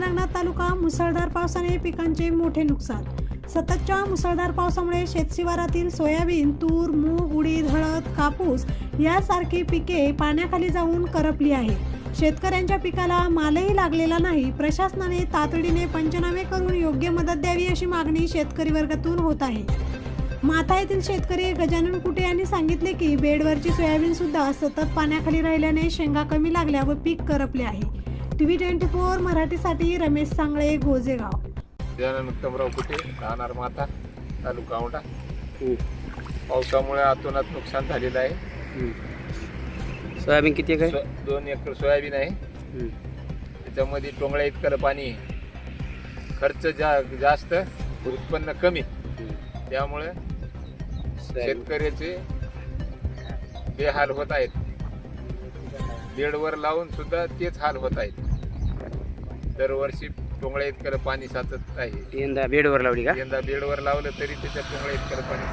नागनाथ तालुका मुसळधार पावसाने पिकांचे मोठे नुकसान. सततच्या मुसळधार पावसामुळे शेतशिवारातील सोयाबीन तूर मूग उडीद हळद कापूस यासारखी पिके पाण्याखाली जाऊन करपली आहेत. शेतकऱ्यांच्या पिकाला मालही लागलेला नाही. प्रशासनाने तातडीने पंचनामे करून योग्य मदत द्यावी अशी मागणी शेतकरी वर्गातून होत आहे. माथा येथील शेतकरी गजानन कुटे यांनी सांगितले की बेडवरची सोयाबीन सुद्धा सतत पाण्याखाली राहिल्याने शेंगा कमी लागल्या व पीक करपले आहे. टीव्ही ट्वेंटी फोर मराठीसाठी रमेश सांगळे गोजेगाव दयानंद उत्तमराव कुठे? राहणार माता तालुका औंढा पावसामुळे अतोनात नुकसान झालेलं आहे. सोयाबीन किती आहे काय? सो- दोन एकर सोयाबीन आहे. त्याच्यामध्ये टोंगळ्या इतकं पाणी आहे. खर्च जा जास्त उत्पन्न कमी. त्यामुळे शेतकऱ्याचे बेहाल होत आहेत. बेडवर लावून सुद्धा तेच हाल होत आहेत. दरवर्षी टोंगळ्या इतकं पाणी साचत आहे. यंदा बेडवर लावली का? यंदा बेडवर लावलं तरी त्याच्यात टोंगळ्या इतकं पाणी